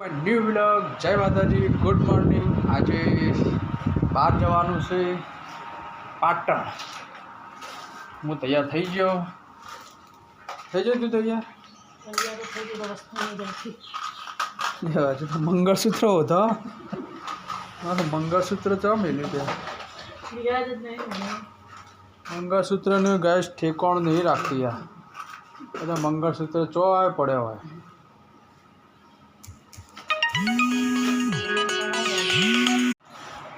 New vlog જય માતાજી good morning આજે બહાર જવાનું છે પાટણ. હું તૈયાર થઈ ગયો. થઈ ગયો તું તૈયાર? તો મંગળસૂત્ર હતો મારું મંગળસૂત્ર ચા મેલ્યું ત્યાં. મંગળસૂત્રનું ગેસ ઠેકોણ નહીં રાખતી યાર બધા મંગળસૂત્ર ચોય પડ્યા હોય.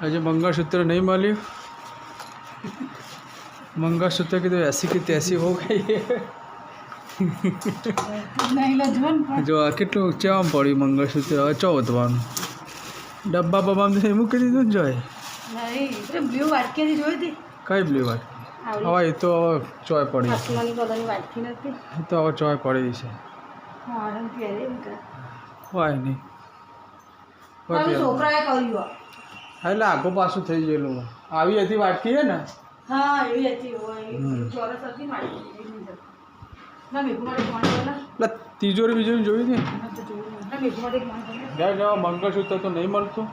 હજી મંગળસૂત્ર નહીં મળ્યું. મંગળસૂત્ર કીધું એસી કે ત્યાસી હો ગઈ જો આ કેટલું ચેવામ પડ્યું મંગળસૂત્ર હવે ચો વધવાનું? ડબ્બા બબ્બામાં મૂકી દીધું ને જોય બ્લુ કઈ બ્લ્યુ વાટ? હવે એ તો હવે ચોય પડી એ તો હવે ચોય પડી છે. હોય નહીં. મારા છોકરાએ કર્યું એટલે આખો પાછું થઈ ગયેલું. આવી હતી વાટકી હે ને? હા એવી હતી ચોરસ હતી એટલે તિજોરી બીજોરી જોઈ હતી? જ્યાં જવા મંગળસૂત્ર તો નહીં મળતું.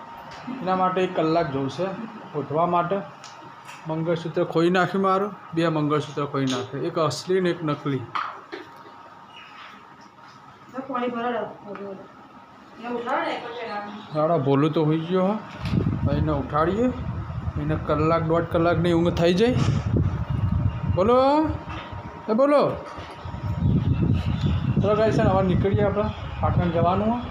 એના માટે એક કલાક જોશે ઉઠવા માટે. મંગળસૂત્ર ખોઈ નાખ્યું મારું. બે મંગળસૂત્ર ખોઈ નાખ્યું. એક અસલી ને એક નકલી. પાણી ભરાડો સાડા ભોલું તો હોઈ ગયો હા. એને ઉઠાડીએ. એને કલાક દોઢ કલાકની ઊંઘ થઈ જાય. બોલો? એ બોલો. ચલો ગાઈ છે હવે નીકળીએ આપણે. પાટણ જવાનું